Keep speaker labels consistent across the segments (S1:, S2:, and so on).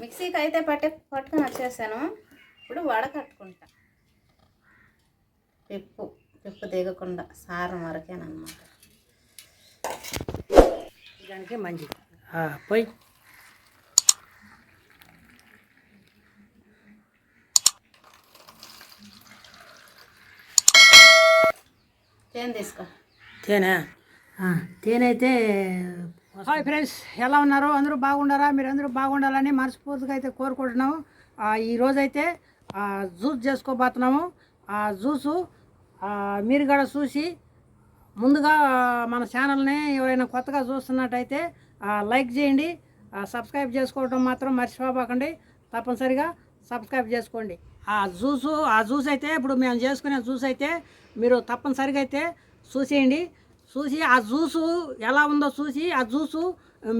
S1: మిక్సీకి అయితే పట్టే పట్టుకొని వచ్చేసాను. ఇప్పుడు వడకట్టుకుంటా. పిప్పు పిప్పు దిగకుండా సారం వరకేనమాట
S2: దానికి మంచిది ఆ, పోయి.
S1: తేనె తీసుకో.
S2: తేనె? ఆ, తేనె అయితే హాయ్ ఫ్రెండ్స్ ఎలా ఉన్నారు? అందరూ బాగుండారా? మీరు అందరూ బాగుండాలని మనస్ఫూర్తిగా అయితే కోరుకుంటున్నాము. ఈ రోజైతే జ్యూస్ చేసుకోబోతున్నాము. ఆ జ్యూసు మీరు కూడా చూసి ముందుగా మన ఛానల్ని ఎవరైనా కొత్తగా చూస్తున్నట్టయితే లైక్ చేయండి. సబ్స్క్రైబ్ చేసుకోవడం మాత్రం మర్చిపోబాకండి. తప్పనిసరిగా సబ్స్క్రైబ్ చేసుకోండి. ఆ జ్యూసు ఆ జ్యూస్ అయితే ఇప్పుడు మేము చేసుకునే జ్యూస్ అయితే మీరు తప్పనిసరిగా అయితే చూసేయండి. చూసి ఆ జ్యూసు ఎలా ఉందో చూసి ఆ జ్యూసు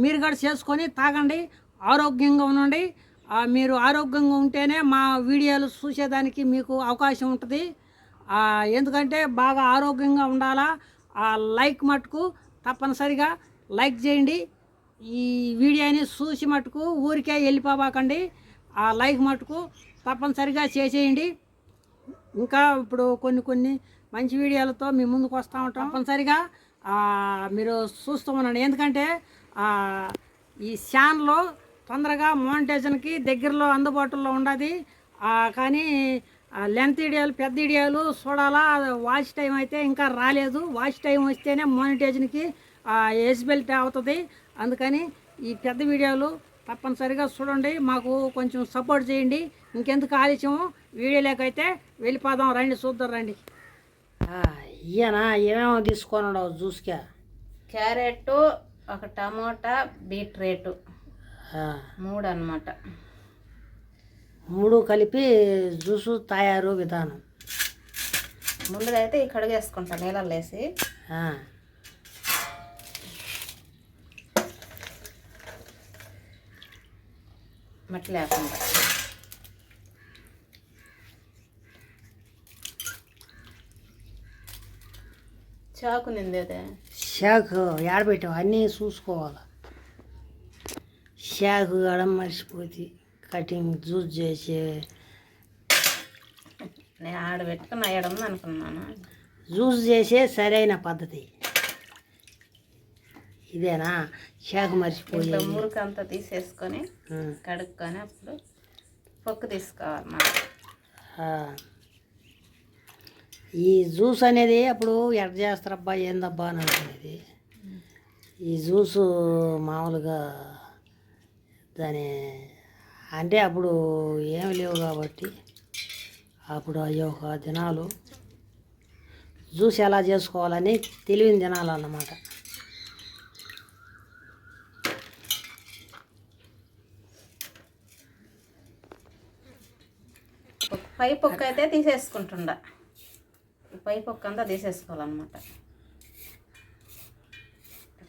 S2: మీరు కూడా చేసుకొని తాగండి ఆరోగ్యంగా ఉండండి. మీరు ఆరోగ్యంగా ఉంటేనే మా వీడియోలు చూసేదానికి మీకు అవకాశం ఉంటుంది. ఎందుకంటే బాగా ఆరోగ్యంగా ఉండాలా ఆ లైక్ మటుకు తప్పనిసరిగా లైక్ చేయండి. ఈ వీడియోని చూసి మటుకు ఊరికే వెళ్ళిపోబాకండి. ఆ లైక్ మటుకు తప్పనిసరిగా చేసేయండి. ఇంకా ఇప్పుడు కొన్ని కొన్ని మంచి వీడియోలతో మీ ముందుకు వస్తూ ఉంటాం. తప్పనిసరిగా మీరు చూస్తూ ఉన్నాను ఎందుకంటే ఈ శాన్లో తొందరగా మోనిటైజన్కి దగ్గరలో అందుబాటులో ఉండదు. కానీ లెంత్ వీడియోలు పెద్ద వీడియోలు చూడాలా వాచ్ టైం అయితే ఇంకా రాలేదు. వాచ్ టైం వస్తేనే మోనిటైజన్కి ఎలిజిబిలిటీ అవుతుంది. అందుకని ఈ పెద్ద వీడియోలు తప్పనిసరిగా చూడండి. మాకు కొంచెం సపోర్ట్ చేయండి. ఇంకెందుకు ఆలస్యం వీడియోలోకైతే వెళ్ళిపోదాం. రండి చూద్దాం రండి. ఈయన ఏమేమో తీసుకొని ఉండవు జ్యూస్గా
S1: క్యారెట్ ఒక టమోటా బీట్రేటు. మూడు అన్నమాట
S2: మూడు కలిపి జ్యూసు తయారు విధానం.
S1: ముందుగా అయితే ఈ కడుగేసుకుంటా నీళ్ళల్లో వేసి మట్టి లేకుండా. చాకు నింది అదే.
S2: షాక్ ఏడబెట్టావు? అన్నీ చూసుకోవాలి? షాక్ కూడా మర్చిపోతే కటింగ్ జ్యూస్ చేసి
S1: నేను ఆడ పెట్టుకుని అయ్యడం అనుకున్నాను.
S2: జ్యూస్ చేసే సరైన పద్ధతి. ఇదేనా? షాక్ మర్చిపోయి
S1: మురికి అంతా తీసేసుకొని కడుక్కొని అప్పుడు పొక్కు తీసుకోవాలి మనం.
S2: ఈ జ్యూస్ అనేది అప్పుడు ఎట్ చేస్తారబ్బా ఏందబ్బా అని అనుకునేది. ఈ జ్యూస్ మామూలుగా దాని అంటే అప్పుడు ఏమి లేవు కాబట్టి అప్పుడు అయ్యో ఒక దినాలు జ్యూస్ ఎలా చేసుకోవాలని తెలివిన దినాలు అన్నమాట.
S1: పై పొక్క అయితే తీసేసుకుంటుండ. ఈ పై పొక్కు అంతా తీసేసుకోవాలన్నమాట.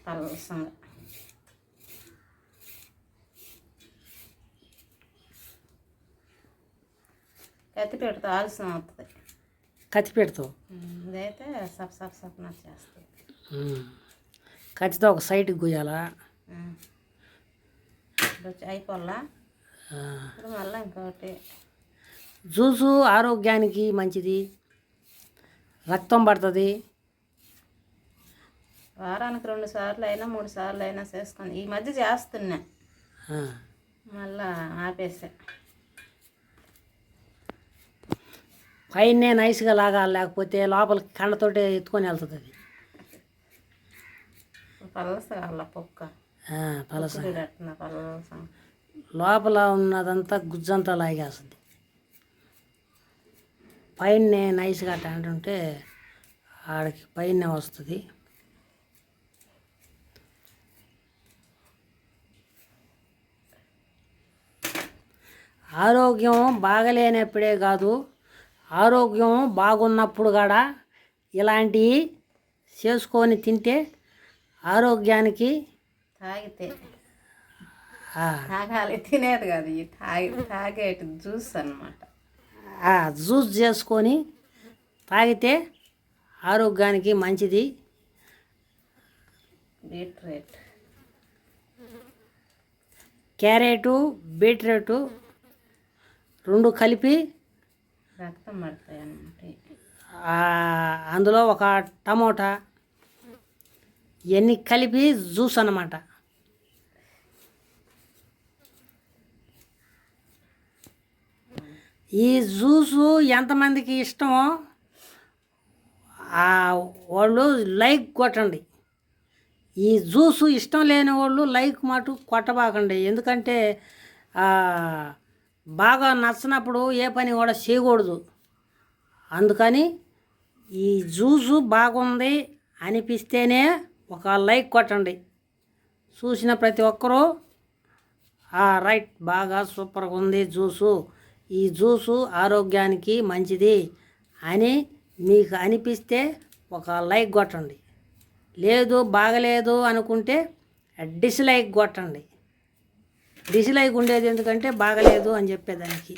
S1: పలసంగా కత్తి పెడితే ఆలస్యం అవుతుంది.
S2: కత్తిపెడుతూ
S1: ఇదైతే సప్ సప్ సప్ చేస్తుంది.
S2: కత్తితో ఒక సైడ్కి గుయ్యాలా?
S1: అయిపోల్లా మళ్ళీ ఇంకోటి.
S2: జ్యూసు ఆరోగ్యానికి మంచిది. రక్తం పడుతుంది.
S1: వారానికి రెండు సార్లు అయినా మూడు సార్లు అయినా చేసుకొని ఈ మధ్య చేస్తున్నా. మళ్ళా ఆపేసా.
S2: పైనే నైస్గా లాగాలి లేకపోతే లోపలికి కండతోటే ఎత్తుకొని వెళ్తుంది అది.
S1: పలస పొక్క?
S2: పలస. లోపల ఉన్నదంతా గుజ్జంతా లాగేస్తుంది. పైన నైస్గా అట్ట అంటుంటే ఆడికి పైన వస్తుంది. ఆరోగ్యం బాగలేనప్పుడే కాదు ఆరోగ్యం బాగున్నప్పుడు కూడా ఇలాంటివి చేసుకొని తింటే ఆరోగ్యానికి
S1: తాగితే. తాగాలి. తినేది కాదు. ఈ తాగి తాగేటి జ్యూస్ అన్నమాట.
S2: ఆ జ్యూస్ చేసుకొని తాగితే ఆరోగ్యానికి మంచిది.
S1: బీట్రూట్.
S2: క్యారెటు బీట్రూటు రెండు కలిపి
S1: రక్తం పడతాయి
S2: అందులో ఒక టమోటా ఇవన్నీ కలిపి జ్యూస్ అన్నమాట. ఈ జ్యూసు ఎంతమందికి ఇష్టమో వాళ్ళు లైక్ కొట్టండి. ఈ జ్యూసు ఇష్టం లేని వాళ్ళు లైక్ మటు కొట్టబాకండి. ఎందుకంటే బాగా నచ్చినప్పుడు ఏ పని కూడా చేయకూడదు. అందుకని ఈ జ్యూసు బాగుంది అనిపిస్తేనే ఒక లైక్ కొట్టండి. చూసిన ప్రతి ఒక్కరూ "ఆ, రైట్ బాగా సూపర్గా ఉంది జ్యూసు ఈ జ్యూసు ఆరోగ్యానికి మంచిది అని మీకు అనిపిస్తే ఒక లైక్ కొట్టండి. లేదు బాగలేదు అనుకుంటే డిస్లైక్ కొట్టండి. డిస్లైక్ ఉండేది ఎందుకంటే బాగలేదు అని చెప్పేదానికి.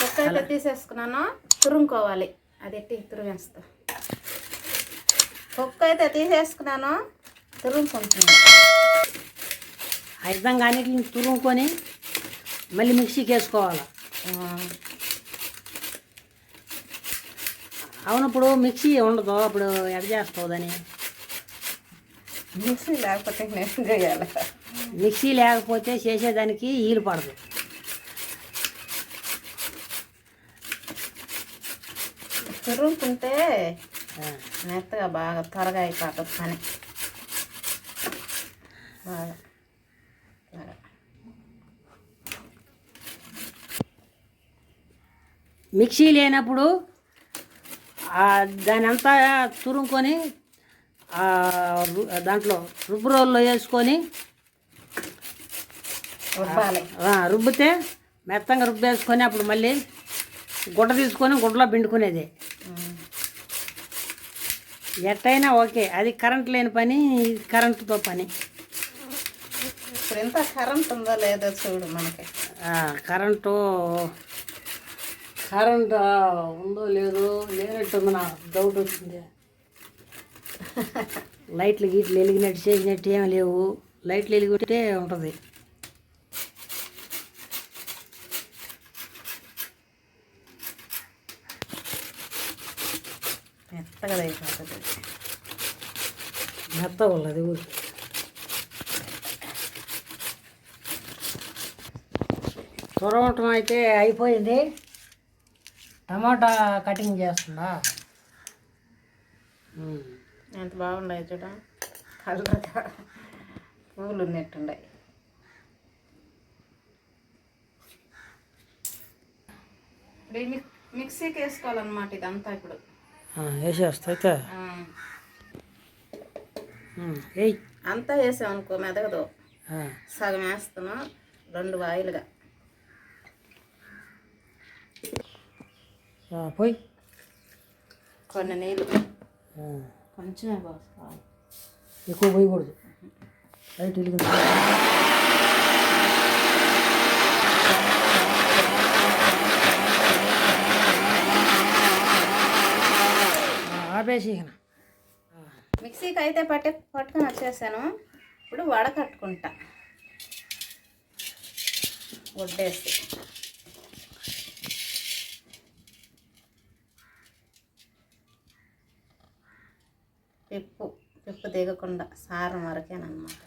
S1: కుక్క అయితే తీసేసుకున్నాను తురుముకోవాలి. అది ఎట్టి తురిమేస్తా. కుక్క అయితే తీసేసుకున్నాను. తురుముకుంటున్నాను
S2: ఆ విధంగా అన్నిటిని తురుముకొని మళ్ళీ మిక్సీకి వేసుకోవాలి? అవును ఇప్పుడు మిక్సీ ఉండదు అప్పుడు ఎడ చేస్తావు దాన్ని.
S1: మిక్సీ లేకపోతే నేను చేయాలి?
S2: మిక్సీ లేకపోతే చేసేదానికి ఈలు పడదు.
S1: తురుముకుంటే
S2: ఆ,
S1: మెత్తగా బాగా త్వరగా అయిపోతుంది పని. బాగా.
S2: మిక్సీ లేనప్పుడు దాని అంతా తురుముకొని దాంట్లో రుబ్బు రోల్లో వేసుకొని రుబ్బితే మెత్తంగా రుబ్బేసుకొని అప్పుడు మళ్ళీ గుడ్డ తీసుకొని గుడ్డలో పిండుకునేది. ఎట్టయినా ఓకే అది కరెంట్ లేని పని కరెంటుతో పని.
S1: ఇప్పుడు ఎంత కరెంట్ ఉందో లేదో చూడు మనకి.
S2: కరెంటు కరెంట్ ఉందో లేదో లేనట్టుంది నా డౌట్ వచ్చింది? లైట్లు గీట్లు వెలిగినట్టు చేసినట్టు ఏమి లేవు. లైట్లు వెలిగితే ఉంటుంది.
S1: మెత్తగా అయిపోతుంది.
S2: మెత్త ఉన్నది ఊరి. తురవటం అయితే అయిపోయింది. టమాటా కటింగ్ చేస్తుందా.
S1: ఎంత బాగున్నాయి చూడ. పూలు ఉన్నట్టున్నాయి. మిక్సీకి వేసుకోవాలన్నమాట ఇదంతా ఇప్పుడు.
S2: వేసేస్తా అయితే.
S1: అంతా వేసామనుకో మెదగదు.
S2: ఆ,
S1: సగం వేస్తాను రెండు వాయిలుగా.
S2: పోయి.
S1: కొన్ని నీళ్ళు. కొంచెమే పోసుకోవాలి
S2: ఎక్కువ పోయకూడదు. లైట్ వెలిగింది ఆపేసి
S1: మిక్సీకి అయితే పట్టి పట్టుకొని వచ్చేసాను. ఇప్పుడు వడకట్టుకుంటా వడ్డేసి. పిప్పు పిప్పు దిగకుండా సారం వరకేనమాట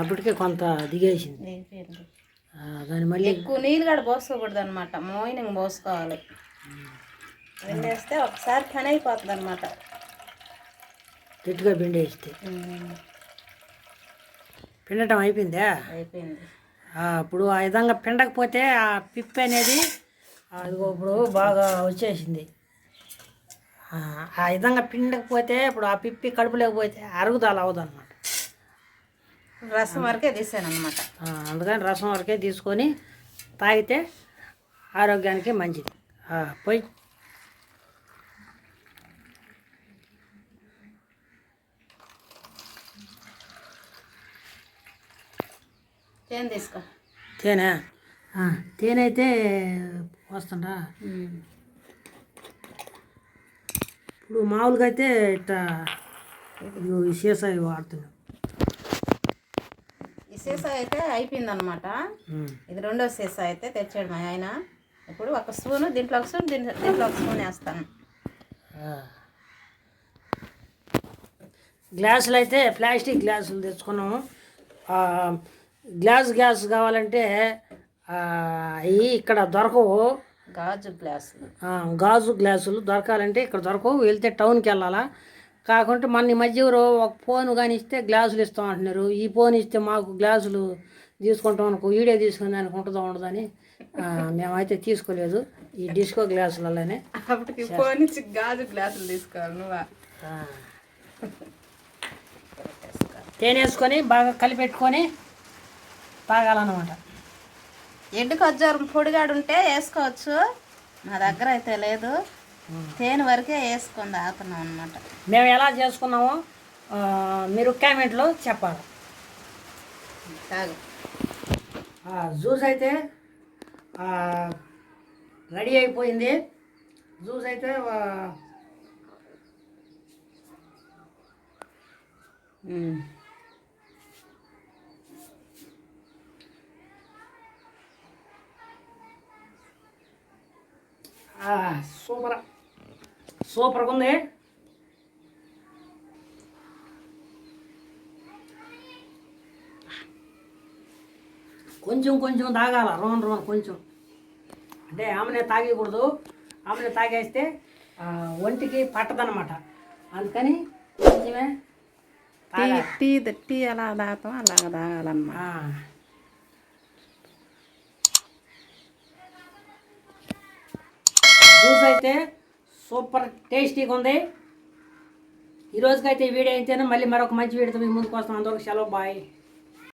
S2: అప్పటికే కొంత దిగేసింది.
S1: దిగిపోయింది.
S2: మళ్ళీ
S1: ఎక్కువ నీళ్ళు కూడా పోసుకోకూడదు అనమాట మోయినింగ్ పోసుకోవాలి. రెండేస్తే ఒకసారి పని అయిపోతుంది అనమాట
S2: గట్టిగా పిండేస్తే. పిండటం అయిపోయిందా?
S1: అయిపోయింది.
S2: ఆ, ఇప్పుడు ఆ విధంగా పిండకపోతే ఆ పిప్పి అనేది అదిగో ఇప్పుడు బాగా వచ్చేసింది. ఆ, విధంగా పిండకపోతే ఇప్పుడు ఆ పిప్పి కడుపులోకి పోతే అరుగుదల అవ్వదు అనమాట
S1: రసం వరకే తీసాను అనమాట
S2: అందుకని రసం వరకే తీసుకొని తాగితే ఆరోగ్యానికి మంచిది. పోయి.
S1: చేను తీసుకో.
S2: తేనె? తేనె అయితే వస్తుందా ఇప్పుడు మామూలుగా అయితే ఇట్లా ఈ వాడుతున్నాం.
S1: ఈ సీసా అయితే అయిపోయిందనమాట. ఇది రెండో సీసా అయితే తెచ్చాడు మా ఆయన. ఇప్పుడు ఒక స్పూను దీంట్లో ఒక స్పూన్ దీంట్లో దీంట్లో ఒక స్పూన్ వేస్తాను.
S2: గ్లాసులు అయితే ప్లాస్టిక్ గ్లాసులు తెచ్చుకున్నాము. గ్లాస్ గ్యాస్ కావాలంటే అవి ఇక్కడ దొరకవు.
S1: గాజు గ్లాసులు
S2: ఆ, గాజు గ్లాసులు దొరకాలంటే ఇక్కడ దొరకవు. వెళ్తే టౌన్కి వెళ్ళాలా. కాకుంటే మన ఈ మధ్య ఎవరో ఒక ఫోన్ కానీ ఇస్తే గ్లాసులు ఇస్తాం అంటున్నారు. ఈ ఫోన్ ఇస్తే మాకు గ్లాసులు తీసుకుంటాం అనుకో వీడియో తీసుకుని దానికి ఉంటుందో ఉండదని ఆ, మేమైతే తీసుకోలేదు ఈ డిస్కో గ్లాసులలోనే.
S1: అప్పటికి ఫోన్ ఇచ్చి గాజు గ్లాసులు తీసుకోవాలి నువ్వా.
S2: ఆ. తేనె వేసుకొని బాగా కలిపెట్టుకొని తాగాలన్నమాట.
S1: ఎండు ఖర్జూరం పొడిగాడు ఉంటే వేసుకోవచ్చు. నా దగ్గర అయితే లేదు. తేనె వరకే వేసుకొని తాగుతున్నాం అనమాట
S2: మేము ఎలా చేసుకున్నామో మీరు కామెంట్లో చెప్పాలి.
S1: తాగు.
S2: జ్యూస్ అయితే రెడీ అయిపోయింది. జ్యూస్ అయితే ఆ, సూపర్. సూపర్గా ఉంది. కొంచెం కొంచెం తాగాల రోన్ రోన్ కొంచెం. అంటే ఆమెనే తాగకూడదు. ఆమెనే తాగేస్తే ఒంటికి పట్టదనమాట అందుకని కొంచెమే
S1: టీ. టీ ఎలా తాగుతాం అలాగ తాగాలన్నమాట
S2: జ్యూస్ అయితే సూపర్ టేస్టీగా ఉంది. ఈ రోజుకైతే ఈ వీడియో అయితేనే మళ్ళీ మరొక మంచి వీడియోతో మీ ముందుకు వస్తాం. అందరికి సెలవు బాయ్.